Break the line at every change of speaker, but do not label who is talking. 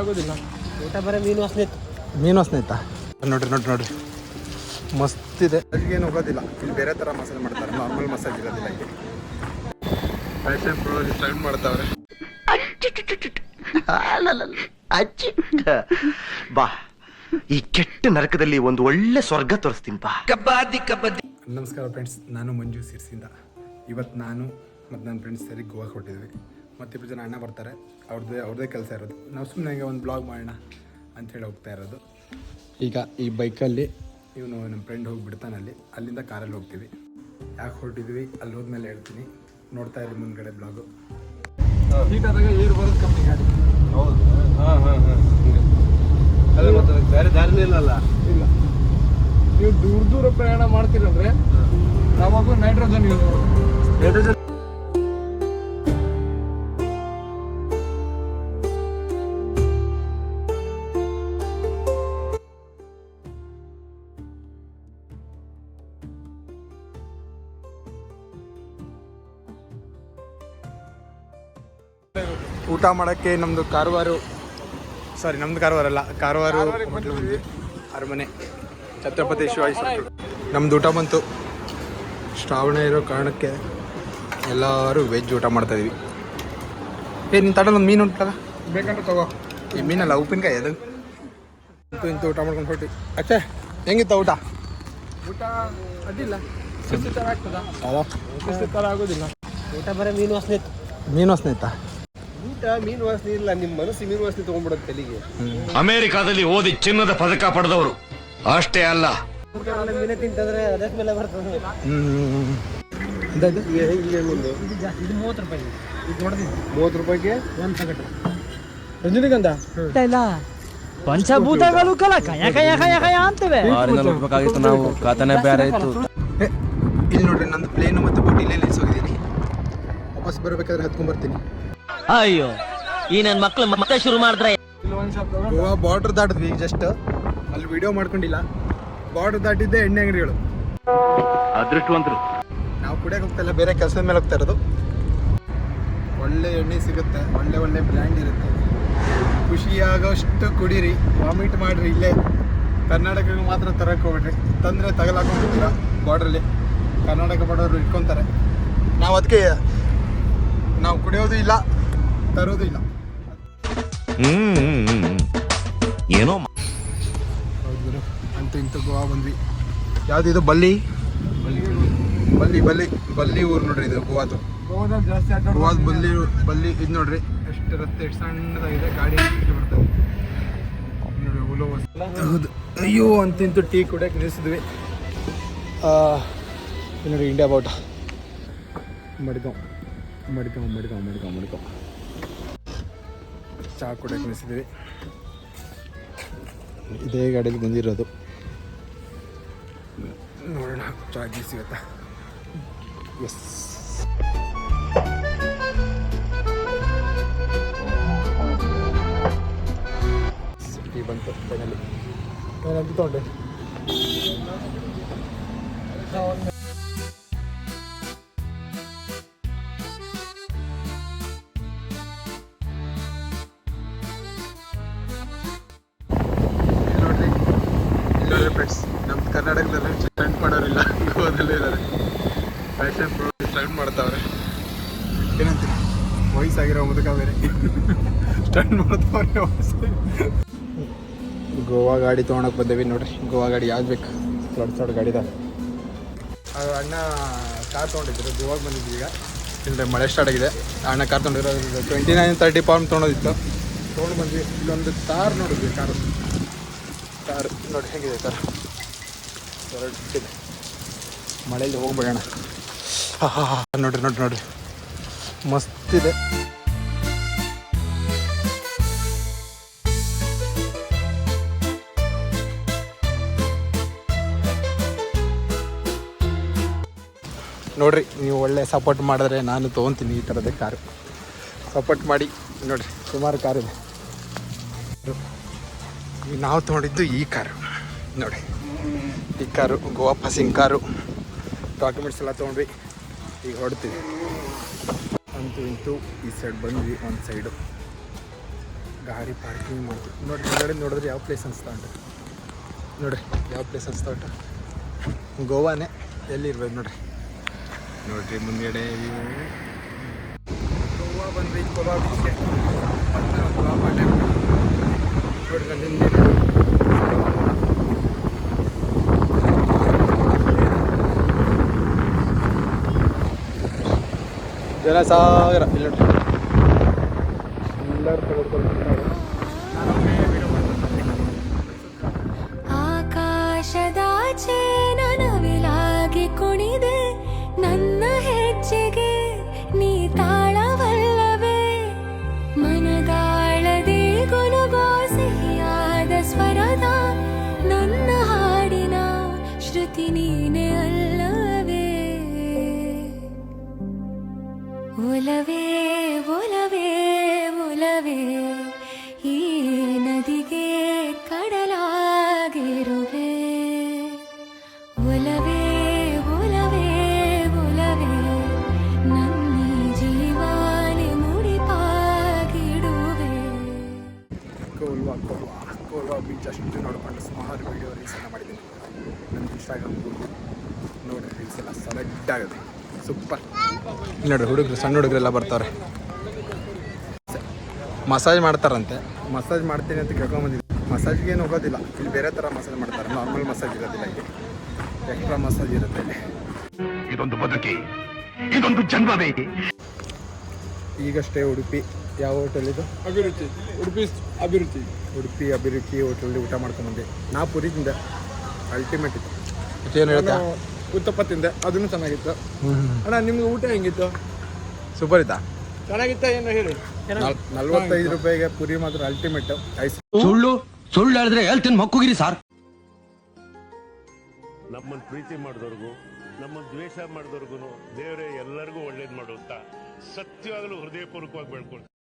ಆಗೋದಿಲ್ಲ.
ಊಟ ಬರೀ ಮೀನು ವಾಸನೆ
ಮೀನು ವಾಸನೆ ನೋಡ್ರಿ ನೋಡ್ರಿ ನೋಡ್ರಿ. ಮಸ್ತ್ ಇದೆ ಏನು ಹೋಗೋದಿಲ್ಲ ಇಲ್ಲಿ ಬೇರೆ ತರ ಮಸಾಲೆ ಮಾಡ್ತಾರೆ. ನಾರ್ಮಲ್ ಮಸಾಜ್ ಇರೋದಿಲ್ಲ ಇಲ್ಲಿ. ಫ್ಯಾಷನ್ ಪ್ರೋ ಸ್ಟೈಲ್ ಮಾಡ್ತಾವ್ರೆ.
ಅಚ್ಚಿ. ಬಾ. ಈ ಕೆಟ್ಟ ನರಕದಲ್ಲಿ ಒಂದು ಒಳ್ಳೆ ಸ್ವರ್ಗ ತೋರಿಸ್ತೀನಿ ಬಾ.
ನಮಸ್ಕಾರ ಫ್ರೆಂಡ್ಸ್ ನಾನು ಮಂಜು ಸಿರ್ಸಿಂದ. ಇವತ್ತು ನಾನು ಮತ್ತು ನನ್ನ ಫ್ರೆಂಡ್ಸ್ ಸೇರಿ ಗೋವಾ ಕೊಟ್ಟಿದ್ವಿ ಮತ್ತಿಬ್ಬರು ಜನ ಅಣ್ಣ ಬರ್ತಾರೆ. ಅವ್ರದ್ದೇ ಅವ್ರದ್ದೇ ಕೆಲಸ ಇರೋದು. ನಾವು ಸುಮ್ಮನೆ ಹಂಗೆ ಒಂದು ಬ್ಲಾಗ್ ಮಾಡೋಣ ಅಂಥೇಳಿ ಹೋಗ್ತಾ ಇರೋದು. ಈಗ ಈ ಬೈಕಲ್ಲಿ ಇವನು ನಮ್ಮ ಫ್ರೆಂಡ್ ಹೋಗಿಬಿಡ್ತಾನೆ ಅಲ್ಲಿ. ಅಲ್ಲಿಂದ ಕಾರಲ್ಲಿ ಹೋಗ್ತೀವಿ. ಯಾಕೆ ಹೊರಟಿದ್ವಿ? ಅಲ್ಲಿ ಹೋದ್ಮೇಲೆ ಹೇಳ್ತೀನಿ. ನೋಡ್ತಾ ಇರಿ ಮುಂದ್ಗಡೆ ಬ್ಲಾಗು ಹೀಟಾದಾಗ ಏರ್ ಬರೋದು ಕಮ್ಮಿ ಗಾಡಿ.
ಹೌದು. ಹಾಂ ಹಾಂ ಹಾಂ. ಮತ್ತೆ ಬೇರೆ ದಾರಿನೇ ಇಲ್ಲಲ್ಲ.
ಇಲ್ಲ. ನೀವು ದೂರ ದೂರ ಪ್ರಯಾಣ ಮಾಡ್ತೀರಂದ್ರೆ ಯಾವಾಗೂ ನೈಟ್ರೋಜನ್ ಯೂಸ್
ಹೈಡ್ರೋಜನ್
ಊಟ ಮಾಡೋಕ್ಕೆ ನಮ್ಮದು ಕಾರವಾರು. ಸಾರಿ ನಮ್ಮದು ಕಾರವಾರ ಅಲ್ಲ ಕಾರವಾರ ಅರಮನೆ ಛತ್ರಪತಿ ಶಿವಾಜಿ ನಮ್ದು ಊಟ ಬಂತು. ಶ್ರಾವಣ ಇರೋ ಕಾರಣಕ್ಕೆ ಎಲ್ಲರೂ ವೆಜ್ ಊಟ ಮಾಡ್ತಾ ಇದೀವಿ. ಏ ನಿನ್ನ ತಡ ಒಂದು ಮೀನು ಉಂಟಲ್ಲ? ಬೇಕಂದ್ರೆ ತಗೋ. ಈ ಮೀನಲ್ಲ ಉಪ್ಪಿನಕಾಯಿ ಅದು. ಇಂತು ಇಂತು ಊಟ ಮಾಡ್ಕೊಂಡು ಹೊರಟಿ. ಅಚ್ಚೆ ಹೆಂಗಿತ್ತ ಊಟ? ಊಟ ಅಡ್ಡಿಲ್ಲ. ಶಿಸ್ತು ಥರ ಆಗ್ತದ? ಥರ ಆಗೋದಿಲ್ಲ.
ಊಟ ಬರೀ ಮೀನು ವಾಸನೆ ಇತ್ತು.
ಮೀನು ವಾಸನೆ
ಊಟ ಮೀನು ವಾಸನೆ ಇಲ್ಲ ನಿಮ್ಮ ಮನಸ್ಸು ಮೀನು ವಾಸನೆ ತೊಗೊಂಡ್ಬಿಡೋದು ತಲೆಗೆ.
ಅಮೆರಿಕಾದಲ್ಲಿ ಓದಿ ಚಿನ್ನದ ಪದಕ ಪಡೆದವರು. ಅಷ್ಟೇ ಅಲ್ಲ.
ಮೀನೇ ತಿಂತಂದ್ರೆ ಅದೇ ಮೇಲೆ ಬರ್ತದೆ.
ಹ್ಞೂ ಇದಾಯ್ತು
ಹೆಂಗೆ ಒಂದು
ಇದು ಜಾಸ್ತಿ ಇದು ಮೂವತ್ತು ರೂಪಾಯಿ. ಇದು ದೊಡ್ಡದು
ಮೂವತ್ತು ರೂಪಾಯಿಗೆ?
ಒಂದು ಪ್ಯಾಕೆಟ್
ರಜನಿಗಂಧ?
ಇಲ್ಲ ಪಂಚಭೂತಗಳು ಕಲ ಕಯ ಕಯ ಕಯ ಕಯ ಅಂತವೆ.
ಬೇಕಾಗಿತ್ತು ನಾವು ಖಾತಾನೆ ಬೇರೆ ಇತ್ತು.
ಇಲ್ಲಿ ನೋಡ್ರಿ ನಂದು ಪ್ಲೇನ್ ಮತ್ತೆ ಬೋಟ್ ಇಲ್ಲೇ ನಿಲ್ಸೋಗಿದ್ದೀನಿ ವಾಪಸ್ ಬರಬೇಕಾದ್ರೆ ಹತ್ಕೊಂಡ್ ಬರ್ತೀನಿ.
ಅಯ್ಯೋ ಈ ನನ್ನ ಮಕ್ಳು ಮತ್ತೆ ಶುರು ಮಾಡಿದ್ರೆ
ಗೋವಾ ಬಾರ್ಡರ್ ದಾಟಿದ್ವಿ ಈಗ ಜಸ್ಟ್ ಅಲ್ಲಿ ವಿಡಿಯೋ ಮಾಡ್ಕೊಂಡಿಲ್ಲ. ಬಾರ್ಡರ್ ದಾಟಿದ್ದೆ ಎಣ್ಣೆ ಅಂಗಡಿಗಳು.
ಅದೃಷ್ಟವಂತರು.
ನಾವು ಕುಡಿಯಕ್ಕೆ ಹೋಗ್ತಾ ಇಲ್ಲ ಬೇರೆ ಕೆಲಸದ ಮೇಲೆ ಹೋಗ್ತಾ ಇರೋದು. ಒಳ್ಳೆ ಎಣ್ಣೆ ಸಿಗುತ್ತೆ ಒಳ್ಳೆ ಒಳ್ಳೆ ಬ್ರ್ಯಾಂಡ್ ಇರುತ್ತೆ. ಖುಷಿಯಾಗೋಷ್ಟು ಕುಡೀರಿ ವಾಮಿಟ್ ಮಾಡ್ರಿ ಇಲ್ಲೇ. ಕರ್ನಾಟಕಕ್ಕೆ ಮಾತ್ರ ತರಕ್ಕೆ ಹೋಗ್ಬಿಡ್ರಿ ತಂದರೆ ತಗಲಾಕೊಂಡ್ಬಿಡ್ತೀರ ಬಾರ್ಡ್ರಲ್ಲಿ ಕರ್ನಾಟಕ ಬಾರ್ಡರ್ ಇಟ್ಕೊತಾರೆ. ನಾವು ಅದಕ್ಕೆ ನಾವು ಕುಡಿಯೋದು ಇಲ್ಲ. ತರೋದು ಇಲ್ಲ
ಹ್ಮ್ ಏನೋ
ಹೌದು ಅಂತ ಇಂತೂ ಗೋವಾ ಬಂದ್ವಿ. ಯಾವುದಿದು ಇದು? ಬಲ್ಲಿ? ಬಲ್ಲಿ ಬಲ್ಲಿ ಬಲ್ಲಿ ಊರು ನೋಡ್ರಿ ಇದು ಗೋವಾದು. ಗೋವಾದ ಬಲ್ಲಿ ಬಲ್ಲಿ ಇದು ನೋಡ್ರಿ. ಎಷ್ಟು ರಸ್ತೆ ಎಷ್ಟು ಸಣ್ಣದಾಗಿದೆ ಗಾಡಿ ಎಷ್ಟು ಬರ್ತದೆ ನೋಡಿ ಉಲೋ ಹೌದು. ಅಯ್ಯೋ ಅಂತ ಇಂತೂ ಟೀ ಕುಡಿಯೋಕೆ ನಿಲ್ಲಿಸಿದ್ವಿ ನೋಡಿ ಇಂಡಿಯಾ ಬಾವುಟ ಮಡ್ಗಾಂವ್ ಮಡ್ಗಾಂವ್ ಮಡ್ಗಾಂವ್ ಮಡ್ಗಾಂವ್ ಮಡ್ಗಾಂವ್ ಚಹಾ ಕುಡಿಯೋಕೆ ನಿಲ್ಲಿಸಿದ್ವಿ ಇದೇ ಗಾಡಿಯಲ್ಲಿ ಬಂದಿರೋದು ನೋಡೋಣ ಚಾರ್ಜ್ ಸಿಗುತ್ತಾ ಎಸ್ ಟೀ ಬಂತು ಫೈನಲಿ ಏನಂತ ತೊಗೊಂಡೆ ಕರ್ನಾಟಕದಲ್ಲಿ ಸ್ಟಂಟ್ ಮಾಡೋರಿಲ್ಲ. ಗೋವಾದಲ್ಲೇ ಇದ್ದಾರೆ ಫ್ಯಾಷನ್ ಪ್ರೋ ಸ್ಟಂಟ್ ಮಾಡ್ತಾವ್ರೆ. ಏನಂತೀರಿ? ವಯಸ್ಸಾಗಿರೋ ಮುದುಕ ಬೇರೆ. ಸ್ಟಂಟ್ ಮಾಡ್ತಾವ್ರೆ ಗೋವಾ ಗಾಡಿ ತೊಗೊಳಕ್ಕೆ ಬಂದೇವಿ ನೋಡ್ರಿ. ಗೋವಾ ಗಾಡಿ ಯಾವ್ದು ಬೇಕು? ದೊಡ್ಡ ದೊಡ್ಡ ಗಾಡಿ ಇದಾವೆ ಅಣ್ಣ ಕಾರ್ ತೊಗೊಂಡಿದ್ರು. ಗೋವಾಗ ಬಂದಿದ್ವಿ ಈಗ. ಇಲ್ಲದೆ ಮಳೆ ಸ್ಟಾರ್ಟ್ ಆಗಿದೆ. ಅಣ್ಣ ಕಾರ್ ತೊಗೊಂಡಿದ್ರು ಟ್ವೆಂಟಿ ನೈನ್ ತರ್ಟಿ ಪೌಂಡ್ ತೊಗೊಂಡಿತ್ತು ತೊಗೊಂಡು ಬಂದ್ವಿ. ಇಲ್ಲೊಂದು ಕಾರ್ ನೋಡಿದ್ವಿ ಕಾರು ಕಾರ್ ನೋಡಿ ಹೇಗಿದೆ ಕಾರ್ ಹೊರಟಿದೆ ಮಳೆಯಲ್ಲಿ ಹೋಗ್ಬೇಡಣ. ನೋಡ್ರಿ ನೋಡ್ರಿ ನೋಡ್ರಿ. ಮಸ್ತಿದೆ. ನೋಡ್ರಿ, ನೀವು ಒಳ್ಳೆ ಸಪೋರ್ಟ್ ಮಾಡಿದ್ರೆ ನಾನು ತೊಗೊತೀನಿ ಈ ಥರದ ಕಾರು. ಸಪೋರ್ಟ್ ಮಾಡಿ, ನೋಡ್ರಿ, ಸುಮಾರು ಕಾರಿದೆ ಇದೆ. ನಾವು ತೊಗೊಂಡಿದ್ದು ಈ ಕಾರು. ನೋಡಿ ಈ car Goa passing car. Documents ಎಲ್ಲ ತೊಗೊಂಡ್ವಿ. ಈಗ ಹೊಡ್ತೀವಿ ಅಂತೂ ಇಂತೂ ಈ ಸೈಡ್ ಬಂದ್ವಿ, ಒಂದು ಸೈಡು ಗಾಡಿ ಪಾರ್ಕಿಂಗ್ ಮಾಡ್ತೀವಿ. ನೋಡ್ರಿ ಹೊರಗಡೆ ನೋಡಿದ್ರೆ ಯಾವ ಪ್ಲೇಸ್ ಅನಿಸ್ತಾ ಉಂಟು? ನೋಡ್ರಿ, ಯಾವ ಪ್ಲೇಸ್ ಅನಿಸ್ತಾ ಉಂಟು? ಗೋವಾನೇ ಎಲ್ಲಿರ್ಬೇಕು ನೋಡಿ ನೋಡ್ರಿ? ನೋಡ್ರಿ, ಮುಂದ್ಗಡೆ ಗೋವಾ ಬಂದ್ವಿ ಗೋವಾ ಬೀಚ್ಗೆ ನೋಡ್ರಿ ಹಿಂದೆ ಜನ ಸಾವಿರ ಇಲ್ಲ ನೋಡ್ರಿ ಎಲ್ಲರೂ ಸುಮಾರು ವೀಡಿಯೋ ರೀಲ್ಸ್ ಎಲ್ಲ ಮಾಡಿದ್ದೀನಿ ನನ್ನ ಇನ್ಸ್ಟಾಗ್ರಾಮ್ ನೋಡಿ ರೀಲ್ಸ್ ಎಲ್ಲ ಸೆಲೆಕ್ಟ್ ಆಗುತ್ತೆ ಸೂಪರ್ ನೋಡಿರಿ ನೋಡ್ರಿ ಹುಡುಗರು ಸಣ್ಣ ಹುಡುಗರೆಲ್ಲ ಬರ್ತಾರೆ ಮಸಾಜ್ ಮಾಡ್ತಾರಂತೆ. ಮಸಾಜ್ ಮಾಡ್ತೀನಿ ಅಂತ ಕೇಳ್ಕೊಂಬಂದಿದ್ದೀನಿ ಮಸಾಜ್ಗೇನು ಹೋಗೋದಿಲ್ಲ. ಇಲ್ಲಿ ಬೇರೆ ಥರ ಮಸಾಜ್ ಮಾಡ್ತಾರೆ. ನಾರ್ಮಲ್ ಮಸಾಜ್ ಇರೋದಿಲ್ಲ ಇಲ್ಲಿ. ಎಕ್ಸ್ಟ್ರಾ ಮಸಾಜ್ ಇರುತ್ತೆ ಇಲ್ಲಿ.
ಇದೊಂದು ಬದುಕಿ. ಇದೊಂದು ಜನ್ಮವೇ.
ಈಗಷ್ಟೇ ಉಡುಪಿ. ಯಾವ ಹೋಟೆಲ್ ಇದು?
ಅಭಿರುಚಿ. ಉಡುಪಿ ಅಭಿರುಚಿ.
ಉಡುಪಿ ಅಭಿರುಚಿ ಹೋಟೆಲಲ್ಲಿ ಊಟ ಮಾಡ್ಕೊಂಬಂದೆ ನಾ ಪುರಿ ತಿಂದೆ. ಅಲ್ಟಿಮೇಟ್ ಇತ್ತು. ಏನು ಹೇಳ್ತಾ?
ಉತ್ತಪ್ಪ ತಿಂದೆ. ಅದನ್ನು ಚೆನ್ನಾಗಿತ್ತು. ಅಣ್ಣ ನಿಮ್ಗೆ ಊಟ ಹೆಂಗಿತ್ತು?
ಸೂಪರ್ ಇತ್ತಾ?
ಚೆನ್ನಾಗಿತ್ತ ಏನು ಹೇಳಿ?
ನಲ್- ನಲ್ವತ್ತೈದು ರೂಪಾಯಿಗೆ ಪುರಿ ಮಾತ್ರ ಅಲ್ಟಿಮೇಟ್ ಐಸ್
ಸುಳ್ಳು? ಸುಳ್ಳು ಹೇಳಿದ್ರೆ ಹೇಳ್ತೀನಿ ಮಕ್ಕುಗಿರಿ ಸಾರ್.
ನಮ್ಮನ್ನ ಪ್ರೀತಿ ಮಾಡಿದವ್ರಿಗೂ ನಮ್ಮ ದ್ವೇಷ ಮಾಡಿದವ್ರಿಗೂ ದೇವರೇ ಎಲ್ಲರಿಗೂ ಒಳ್ಳೇದು ಮಾಡುತ್ತಾ? ಸತ್ಯವಾಗಲೂ ಹೃದಯಪೂರ್ವಕವಾಗಿ ಬೆಳ್ಕೊಳ್ತೀನಿ